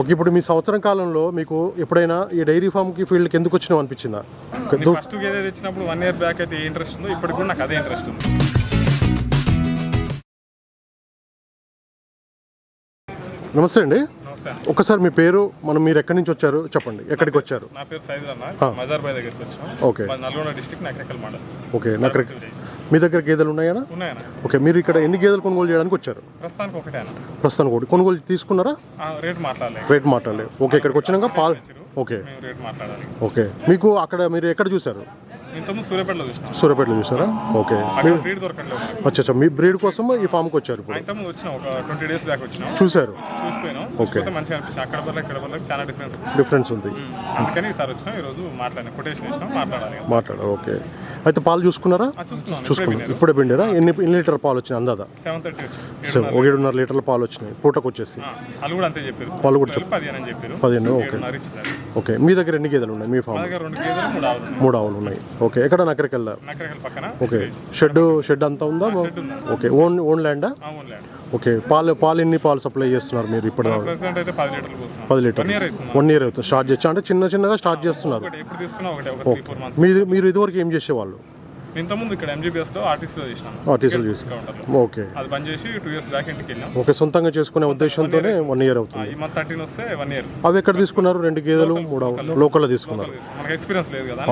Okay ఇప్పుడు మీ సంవత్సరం కాలంలో మీకు ఎప్పుడైనా ఈ డైరీ ఫామ్కి ఫీల్డ్కి ఎందుకు వచ్చినావు అనిపించిందా? ఫస్ట్ గేదె తెచ్చినప్పుడు వన్ ఇయర్ బ్యాక్ అయితే ఇంట్రెస్ట్ ఉందో ఇప్పటికి కూడా నాకు అదే ఇంట్రెస్ట్ ఉంది. నమస్తే అండి. ఒకసారి మీ పేరు మనం మీరు ఎక్కడి నుంచి వచ్చారు? చెప్పండి ఎక్కడికి వచ్చారు? నా పేరు సైదుల్ అన్న. మజార్ బాయ్ దగ్గరికి వచ్చాం okay. Nalgonda district Nakrekal mandal. Okay నాకు మీ దగ్గర గేదెలు ఉన్నాయన్న. ఓకే మీరు ఇక్కడ ఎన్ని గేదెలు కొనుగోలు చేయడానికి వచ్చారు? ప్రస్తుతానికి ఒకటే అన్న. ప్రస్తుతానికి ఒకటి. కొనుగోలు తీసుకున్నారా? రేట్ మాట్లాడలేదు. రేట్ మాట్లాడలేదు. ఓకే ఇక్కడికి వచ్చినాక పాలు ఓకే. మేము రేట్ మాట్లాడాలి. ఓకే. మీకు అక్కడ మీరు ఎక్కడ చూసారు సూర్యాపేటలో చూసినాం. సూర్యాపేటలో చూసారా? ఓకే. అక్కడ బ్రీడ్ దొరకట్లేదు అచ్చా అచ్చా మీ బ్రీడ్ కోసం ఈ ఫామ్కి వచ్చారు ఇప్పుడు? వచ్చినాం ఒక ట్వంటీ డేస్ బ్యాక్ వచ్చినాం. చూశారు చూసిపోయినాం. చూసిపోతే మంచిగా అక్కడ వల్ల ఇక్కడ వల్ల చాలా డిఫరెన్స్ డిఫరెన్స్ ఉంది. అందుకని ఈసారి వచ్చినాం ఈరోజు మాట్లాడిన. కొటేషన్ ఇచ్చినాం మాట్లాడాలి. ఓకే. అయితే పాలు చూసుకున్నారా? చూసుకున్నాం. ఇప్పుడే పిండిరా? ఎన్ని ఎన్ని లీటర్ పాలు వచ్చినాయి అందాదా? సెవెన్ థర్టీ వచ్చింది. సో ఒక ఏడున్నర లీటర్ల పాలు వచ్చినాయి. పూటకు వచ్చేసి. వాళ్ళు కూడా అంతే చెప్పారు. వాళ్ళు కూడా ట్వెల్వ్ పదిహేను అని చెప్పారు. పదిహేను ఓకే. ఓకే. మీ దగ్గర ఎన్ని గేదెలు ఉన్నాయి మీ ఫామ్ దగ్గర రెండు గేదెలు మూడు ఆవులు ఉన్నాయి. ఓకే ఎక్కడ? నకరకల్ పక్కన. ఓకే షెడ్ షెడ్ అంతా ఉందా? ఓకే ఓన్ ఓన్ ల్యాండా? ఓకే పాలు పాలు ఎన్ని పాలు సప్లై చేస్తున్నారు మీరు ఇప్పుడు పది లీటర్ వన్ ఇయర్ అవుతుంది. స్టార్ట్ చేసి అంటే చిన్న చిన్నగా స్టార్ట్ చేస్తున్నారు. మీరు మీరు ఇదివరకు ఏం చేసేవాళ్ళు? ఇంతకుముందు ఇక్కడ ఎంజీబీఎస్లో ఆర్టీసీలో చేసినాను. ఆర్టీసీలు చేసి ఓకే అది బంద్ చేసి టూ ఇయర్స్ బ్యాక్ ఇంటికి వెళ్ళాం. ఓకే సొంతంగా చేసుకునే ఉద్దేశంతోనే వన్ ఇయర్ అవుతుంది. ఈ మంత్ థర్టీన్ వస్తే వన్ ఇయర్ అవి ఎక్కడ తీసుకున్నారు? రెండు గేదెలు మూడు లోకల్లో తీసుకున్నారు. మనకి ఎక్స్పీరియన్స్ లేదు కదా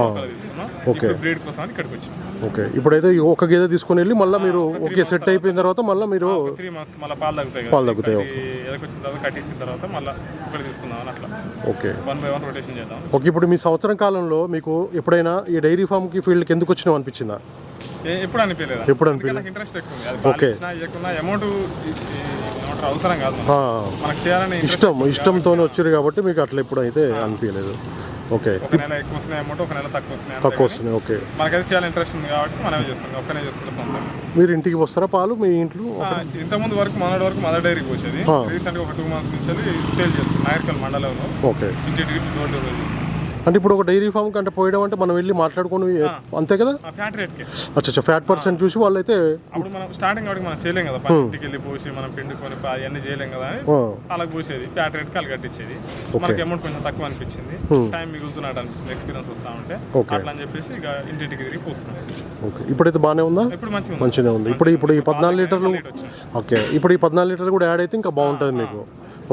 ఇప్పుడు బ్రీడ్ కోసం ఇక్కడికి వచ్చాం ఓకే ఇప్పుడైతే ఒక గేదె తీసుకుని వెళ్ళి మళ్ళీ మీరు ఓకే సెట్ అయిపోయిన తర్వాత మళ్ళీ మీరు త్రీ మంత్స్ మళ్ళీ పాలు తగ్గుతాయి పాలు తగ్గుతాయి, ఎదకొచ్చిన తర్వాత కట్టించిన తర్వాత మళ్ళీ ఇక్కడ తీసుకుందాం అట్లా. Okay one by one rotation చేద్దాం. ఓకే ఇప్పుడు మీ సంవత్సరం కాలంలో మీకు ఎప్పుడైనా ఈ డైరీ ఫామ్కి ఫీల్డ్కి ఎందుకు వచ్చినావు అనిపించిందా? ఏ- ఎప్పుడు అనిపించలేదు? ఎప్పుడు నాకు ఇంట్రెస్ట్ ఎక్కువ ఇవ్వకున్నా అమౌంట్ అవసరం కాదు మనకు. చేయాలని ఇష్టం ఇష్టంతోనే వచ్చారు కాబట్టి మీకు అట్లా ఎప్పుడు అయితే అనిపించలేదు. ఓకే. ఒక నెల ఎక్కువ వస్తున్నాయి అమౌంట్ ఒక నెల తక్కువ వస్తున్నాయి తక్కువ వస్తున్నాయి ఓకే. మనకైతే చేయాలని ఇంట్రెస్ట్ ఉంది కాబట్టి మనమే చేస్తాం. ఒక్కనే చేసుకుంటాం మీరు ఇంటికి వస్తారా పాలు మీ ఇంట్లో? ఇంతకుముందు వరకు మొన్నటి వరకు మదర్ డైరీకి పోసేది. రీసెంట్గా ఒక టూ మంత్స్ నుంచి సేల్ చేస్తాం నాయకల్ మండలంలో. ఓకే. ఇంటికి డోర్ డెలివరీ చేస్తాం. అంటే ఇప్పుడు ఒక డైరీ ఫామ్ కంటే పోయడం అంటే మనం వెళ్ళి మాట్లాడుకొని అంతే కదా? ఫ్యాట్ రేట్కి. అచ్చా ఫ్యాట్ పర్సెంట్ చూసి వాళ్ళైతే అప్పుడు మనం స్టార్టింగ్ వాడికి మనం చేయలేం కదా. ఇంటికి వెళ్ళి పోసి మనం పిండుకొని అవన్నీ చేయలేం కదా అలా పోసేది. ఫ్యాట్ రేట్ కాలు కట్టించేది మనకి అమౌంట్ కొంచెం తక్కువ అనిపించింది. టైం మిగులుతున్నట్టు అనిపించింది ఎక్స్పీరియన్స్ వస్తా ఉంటే అట్లా అని చెప్పేసి ఇక ఇంటింటికి తిరిగి పోస్తున్నాం. ఓకే. ఇప్పుడైతే బాగానే ఉందా? ఇప్పుడు మంచిగా ఉంది. ఇప్పుడు ఇప్పుడు ఈ పద్నాలుగు లీటర్లు రేట్ ఓకే. ఇప్పుడు ఈ పద్నాలుగు లీటర్లు కూడా యాడ్ అయితే ఇంకా బాగుంటుంది మీకు.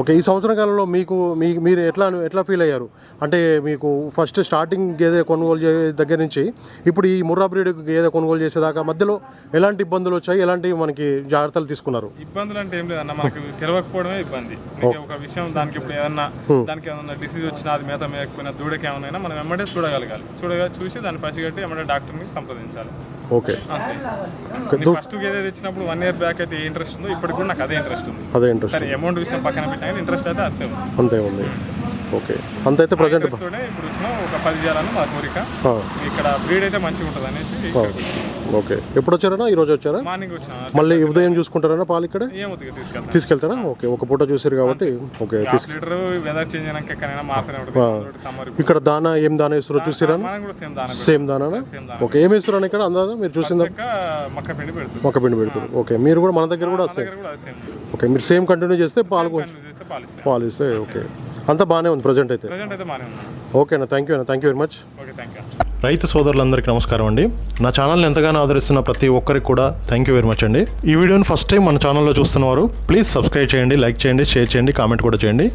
ఓకే ఈ సంవత్సరం కాలంలో మీకు మీ మీరు ఎట్లా ఎట్లా ఫీల్ అయ్యారు? అంటే మీకు ఫస్ట్ స్టార్టింగ్ గేదె కొనుగోలు చే దగ్గర నుంచి ఇప్పుడు ఈ ముర్రా బ్రీడ్ గేదె కొనుగోలు చేసేదాకా మధ్యలో ఎలాంటి ఇబ్బందులు వచ్చాయి? ఎలాంటి మనకి జాగ్రత్తలు తీసుకున్నారు? ఇబ్బందులు అంటే ఏం లేదన్న మనకు తెలియకపోవడమే ఇబ్బంది. ఒక విషయం దానికి ఇప్పుడు ఏదన్నా దానికి ఏదన్నా డిసీజ్ వచ్చినా అది మేత మేకపోయినా దూడకి ఏమైనా మనం వెంబడే చూడగలగాలి. చూడగా చూసి దాన్ని పసిగట్టి వెంబడే డాక్టర్ని సంప్రదించాలి. ఓకే. ఫస్ట్ గేదె తెచ్చినప్పుడు వన్ ఇయర్ బ్యాక్ అయితే ఇంట్రెస్ట్ ఉందో ఇప్పటికి కూడా నాకు అదే ఇంట్రెస్ట్ ఉంది. అదే ఇంట్రెస్ట్ సరే అమౌంట్ విషయం పక్కన పెట్టినా ఇంట్రెస్ట్ అయితే అంతే అంతే ఉంది. ఓకే. అంతైతే ప్రజెంట్ ఇప్పుడు వచ్చిన ఒక పది చేయాలని మా కోరిక. ఇక్కడ బ్రీడ్ అయితే మంచిగా ఉంటుంది అనేసి ఓకే. ఎప్పుడు వచ్చారన్నా? ఈరోజు వచ్చారా? మార్నింగ్ వచ్చిన. మళ్ళీ ఉదయం చూసుకుంటారన్నా పాలు ఇక్కడ? తీసుకెళ్తారా? ఓకే. ఒక పూట చూసారు కాబట్టి ఓకే లీటర్ వెదర్ చేంజ్ అయినాక ఎక్కడైనా మాత్రమే ఇక్కడ దానా ఏం దానా వేస్తారో చూసిరా? సేమ్ దాన ఓకే. ఏం వేస్తారని ఇక్కడ? అందాదా మీరు చూసిందా? ఇంకా మక్క పిండి పెడుతుంది. మొక్క పిండి పెడతారు ఓకే. మీరు కూడా మన దగ్గర కూడా సేమ్ ఓకే. మీరు సేమ్ కంటిన్యూ చేస్తే పాలు కొంచెం చేస్తే పాలిస్తాయి పాలు ఇస్తే ఓకే. అంతా బాగానే ఉంది ప్రజెంట్ అయితే. ప్రజెంట్ అయితే బాగానే ఉన్నాను ఓకే అన్న థ్యాంక్ యూ అన్న thank you very much okay thank you రైతు సోదరులందరికీ నమస్కారం అండి. నా ఛానల్ని ఎంతగానో ఆదరిస్తున్న ప్రతి ఒక్కరికి కూడా థ్యాంక్ యూ వెరీ మచ్ అండి. ఈ వీడియోని ఫస్ట్ టైం మన ఛానల్లో చూస్తున్నవారు ప్లీజ్ సబ్స్క్రైబ్ చేయండి లైక్ చేయండి షేర్ చేయండి కామెంట్ కూడా చేయండి.